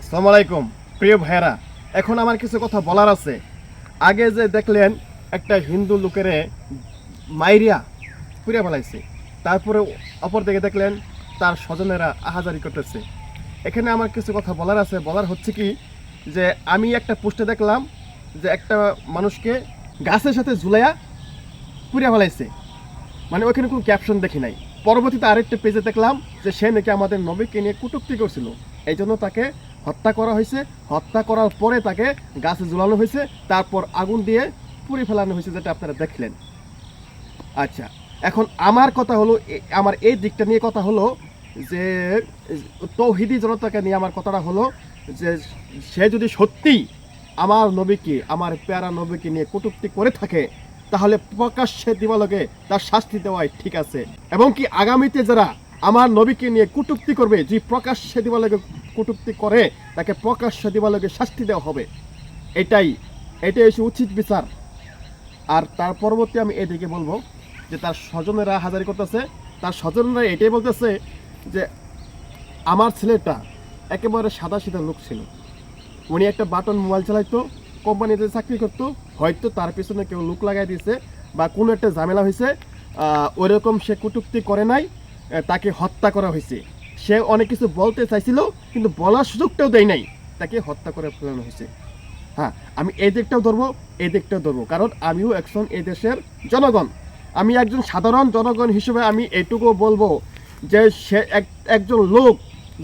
আসসালামু আলাইকুম প্রিয় ভাইরা এখন আমার কিছু কথা বলার আছে। আগে যে দেখলেন একটা হিন্দু লোকেরে মাইরিয়া পুড়ে ফেলাইছে। তারপরে অপর দিকে দেখলেন তার স্বজনেরা আহাজারি করতেছে। এখানে আমার কিছু কথা বলার আছে। বলার হচ্ছে কি যে, আমি একটা পোস্টে দেখলাম যে একটা মানুষকে গাছের সাথে ঝুলাইয়া পুড়ে ফেলাইছে। মানে ওখানে কোনো ক্যাপশন দেখি নাই। পরবর্তীতে আরেকটা পেজে দেখলাম যে, সে নাকি আমাদের নবীকে নিয়ে কটূক্তি করছিল। এই জন্য তাকে হত্যা করা হয়েছে। হত্যা করার পরে তাকে গাছে ঝুলানো হয়েছে। তারপর আগুন দিয়ে পুড়ে ফেলানো হয়েছে যেটা আপনারা দেখলেন। আচ্ছা এখন আমার কথা হলো আমার এই দিকটা নিয়ে কথা হলো যে, তৌহিদি জনতাকে নিয়ে আমার কথাটা হলো যে, সে যদি সত্যি আমার নবীকে, আমার প্যারা নবীকে নিয়ে কটূক্তি করে থাকে, তাহলে প্রকাশ্যে দিবালকে তার শাস্তি দেওয়াই ঠিক আছে। এবং কি আগামীতে যারা আমার নবীকে নিয়ে কটূক্তি করবে যদি প্রকাশ্যে দিবালকে কটূক্তি করে, তাকে প্রকাশ্যে দিবালকে শাস্তি দেওয়া হবে। এটাই এটাই হচ্ছে উচিত বিচার। আর তার পরবর্তী আমি এদিকে বলব যে, তার স্বজনেরা হাজারি করতেছে, তার স্বজনরা এটাই বলতেছে যে আমার ছেলেটা একেবারে সাদা সিধা লোক ছিল। উনি একটা বাটন মোবাইল চালাইতো, কোম্পানিতে চাকরি করতো, হয়তো তার পিছনে কেউ লুক লাগাই দিয়েছে বা কোনো একটা ঝামেলা হয়েছে ওইরকম সে কটূক্তি করে নাই তাকে হত্যা করা হয়েছে। সে অনেক কিছু বলতে চাইছিল, কিন্তু বলার সুযোগটাও দেয় নাই, তাকে হত্যা করে ফেলানো হয়েছে। হ্যাঁ আমি এই দিকটাও ধরবো, এই দিকটাও ধরবো, কারণ আমিও একজন এই দেশের জনগণ। আমি একজন সাধারণ জনগণ হিসেবে আমি এটুকু বলব যে সে এক, একজন লোক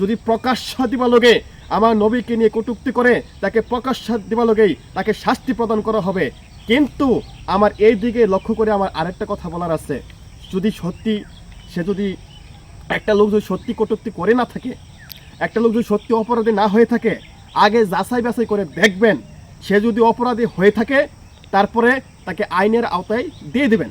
যদি প্রকাশ্য দিবালোকে আমার নবীকে নিয়ে কটূক্তি করে, তাকে প্রকাশ্য দিবালোকেই তাকে শাস্তি প্রদান করা হবে। কিন্তু আমার এই দিকে লক্ষ্য করে আমার আরেকটা কথা বলার আছে। যদি সত্যি সে যদি একটা লোক যদি সত্যি কটুক্তি করে না থাকে, একটা লোক যদি সত্যি অপরাধী না হয়ে থাকে, আগে যাচাই বাছাই করে দেখবেন, সে যদি অপরাধী হয়ে থাকে, তারপরে তাকে আইনের আওতায় দিয়ে দেবেন।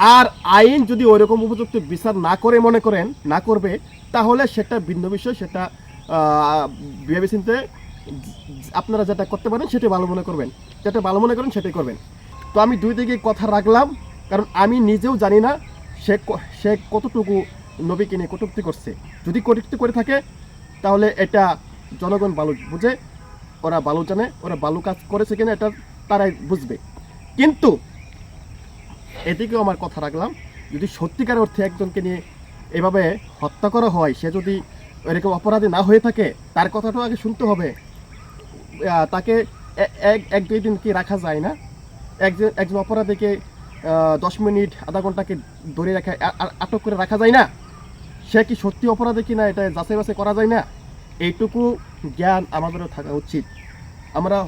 আর আইন যদি ওইরকম উপযুক্ত বিচার না করে মনে করেন না করবে তাহলে সেটা ভিন্ন বিষয় সেটা আহ, ভেবে চিনতে আপনারা যেটা করতে পারেন সেটা ভালো মনে করবেন। যেটা ভালো মনে করেন সেটাই করবেন। তো আমি দুই দিকে কথা রাখলাম কারণ আমি নিজেও জানি না সে সে কতটুকু নবীকে নিয়ে কটূক্তি করছে। যদি কটূক্তি করে থাকে তাহলে এটা জনগণ ভালো বুঝে ওরা ভালো জানে ওরা ভালো কাজ করেছে কিনা এটা তারাই বুঝবে। কিন্তু এদিকেও আমার কথা রাখলাম, যদি সত্যিকার অর্থে একজনকে নিয়ে এভাবে হত্যা করা হয়, সে যদি এরকম অপরাধী না হয়ে থাকে, তার কথাটাও আগে শুনতে হবে। তাকে এক এক, দুই দিন কি রাখা যায় না? একজন একজন অপরাধীকে দশ মিনিট, আধা ঘন্টাকে ধরে রাখা আটক করে রাখা যায় না? সে কি সত্যি অপরাধী কিনা এটা যাচাই বাছাই করা যায় না? এইটুকু জ্ঞান আমাদেরও থাকা উচিত। আমরা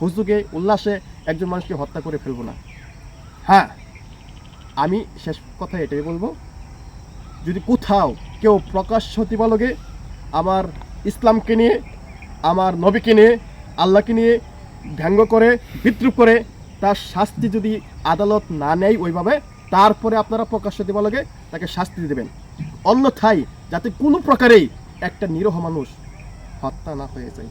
হুজুগে, উল্লাসে একজন মানুষকে হত্যা করে ফেলব না। হ্যাঁ আমি শেষ কথা এটাই বলব। যদি কোথাও কেউ প্রকাশ্য দিবালকে আমার ইসলামকে নিয়ে, আমার নবীকে নিয়ে, আল্লাহকে নিয়ে ব্যঙ্গ করে, বিদ্রুপ করে, তার শাস্তি যদি আদালত না নেয় ওইভাবে, তারপরে আপনারা প্রকাশ্য দিবালকে তাকে শাস্তি দেবেন। অন্যথায় যাতে কোনো প্রকারেই একটা নিরহ মানুষ হত্যা না হয়ে যায়।